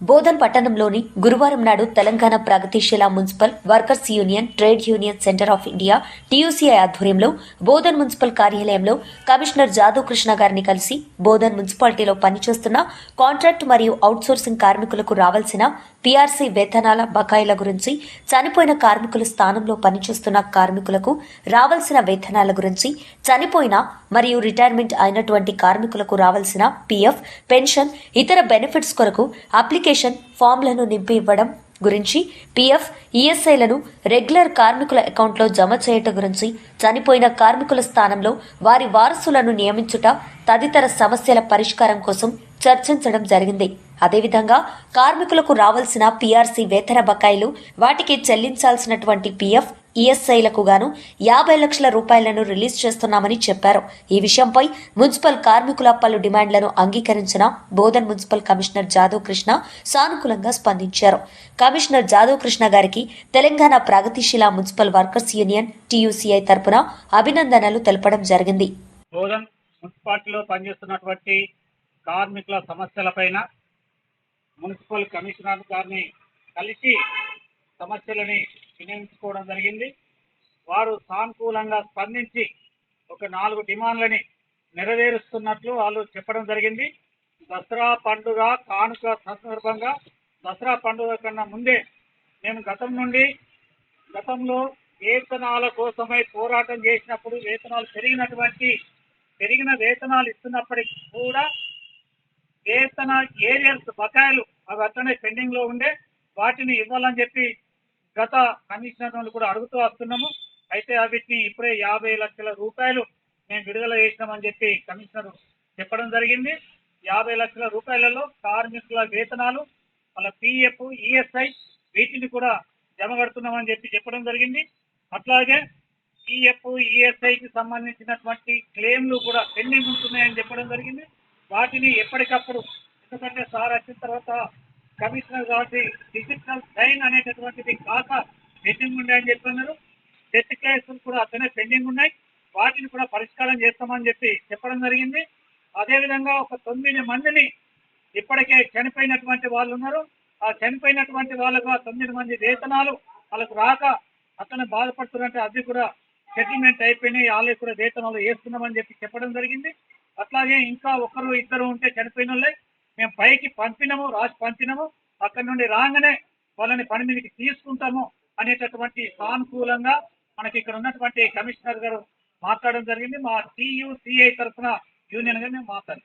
బోధన్ పట్టణంలోని గురువారం నాడు తెలంగాణ ప్రగతిశీల municipal workers union trade union centre of India TUCI ఆధ్వర్యంలో బోధన్ మున్సిపల్ కార్యాలయంలో కమిషనర్ జాదవ్ కృష్ణ గారిని కలిసి బోధన్ మున్సిపాలిటీలో పనిచేస్తున్న కాంట్రాక్ట్ మరియు అవుట్సోర్సింగ్ కార్మికులకు రావాల్సిన పీఆర్సీ వేతనాల బకాయిల గురించి చనిపోయిన కార్మికుల స్థానంలో పనిచేస్తున్న కార్మికులకు రావాల్సిన వేతనాల గురించి చనిపోయిన మరియు రిటైర్మెంట్ అయినటువంటి కార్మికులకు రావాల్సిన పీఎఫ్ పెన్షన్ ఇతర బెనిఫిట్స్ కొరకు అప్లికేషన్ ఫామ్లను నింపి ఇవ్వడం గురించి పీఎఫ్ ఈఎస్ఐలను రెగ్యులర్ కార్మికుల అకౌంట్లో జమ చేయటం గురించి చనిపోయిన కార్మికుల స్థానంలో వారి వారసులను నియమించుట తదితర సమస్యల పరిష్కారం కోసం చర్చించడం జరిగింది. అదేవిధంగా కార్మికులకు రావాల్సిన పీఆర్సీ వేతన బకాయిలు వాటికి చెల్లించాల్సినటువంటి పీఎఫ్ ఈఎస్ఐలకు గాను యాభై లక్షల రూపాయలను రిలీజ్ చేస్తున్నామని చెప్పారు. ఈ విషయంపై మున్సిపల్ కార్మికుల పలు డిమాండ్లను అంగీకరించిన బోధన్ మున్సిపల్ కమిషనర్ జాదవ్ కృష్ణ సానుకూలంగా స్పందించారు. కమిషనర్ జాదవ్ కృష్ణ గారికి తెలంగాణ ప్రగతిశీల మున్సిపల్ వర్కర్స్ యూనియన్ టీయూసీఐ తరపున అభినందనలు తెలపడం జరిగింది. బోధన్ మున్సిపాలిటీలో పనిచేస్తున్నటువంటి కార్మికుల సమస్యలపైన మున్సిపల్ కమిషనర్ గారిని కలిసి సమస్యలని వినియోగించుకోవడం జరిగింది. వారు సానుకూలంగా స్పందించి ఒక నాలుగు డిమాండ్లని నెరవేరుస్తున్నట్లు వాళ్ళు చెప్పడం జరిగింది. దసరా పండుగ కానుక సందర్భంగా దసరా పండుగ కన్నా ముందే నేను గతం నుండి గతంలో వేతనాల కోసమై పోరాటం చేసినప్పుడు వేతనాలు పెరిగినటువంటి పెరిగిన వేతనాలు ఇస్తున్నప్పటికీ కూడా వేతన ఏరియల్స్ బకాయిలు అవి అట్లనే పెండింగ్లో ఉండే వాటిని ఇవ్వాలని చెప్పి గత కమిషనర్ కూడా అడుగుతూ వస్తున్నాము. అయితే వీటిని ఇప్పుడే యాభై లక్షల రూపాయలు మేము విడుదల చేసినామని చెప్పి కమిషనర్ చెప్పడం జరిగింది. యాభై లక్షల రూపాయలలో కార్మికుల వేతనాలు వాళ్ళ పిఎఫ్ ఈఎస్ఐ వీటిని కూడా జమ కడుతున్నామని చెప్పి చెప్పడం జరిగింది. అట్లాగే పిఎఫ్ ఈఎస్ఐకి సంబంధించినటువంటి క్లెయిమ్లు కూడా పెండింగ్ ఉంటున్నాయని చెప్పడం జరిగింది. వాటిని ఎప్పటికప్పుడు ఎందుకంటే సార్ వచ్చిన తర్వాత కమిషనర్ కాబట్టి డిజిటల్ సైన్ అనేటటువంటిది కాక పెండింగ్ ఉన్నాయని చెప్పన్నారు. డెత్ కేసులు కూడా అతనే పెండింగ్ ఉన్నాయి. వాటిని కూడా పరిష్కారం చేస్తామని చెప్పి చెప్పడం జరిగింది. అదేవిధంగా ఒక తొమ్మిది మందిని ఇప్పటికే చనిపోయినటువంటి వాళ్ళు ఉన్నారు. ఆ చనిపోయినటువంటి వాళ్ళకు తొమ్మిది మంది వేతనాలు వాళ్ళకు రాక అతను బాధపడుతున్నట్టు అది కూడా సెటిల్మెంట్ అయిపోయినాయి. వాళ్ళకి కూడా వేతనాలు వేస్తున్నామని చెప్పి చెప్పడం జరిగింది. అట్లాగే ఇంకా ఒకరు ఇద్దరు ఉంటే చనిపోయిన మేము పైకి పంపినాము రాసి పంపినాము అక్కడ నుండి రాగానే వాళ్ళని పని మీదకి తీసుకుంటాము అనేటటువంటి సానుకూలంగా మనకి ఇక్కడ ఉన్నటువంటి కమిషనర్ గారు మాట్లాడడం జరిగింది. మా టీయూసీఐ తరఫున యూనియన్గా మేము మాట్లాడాం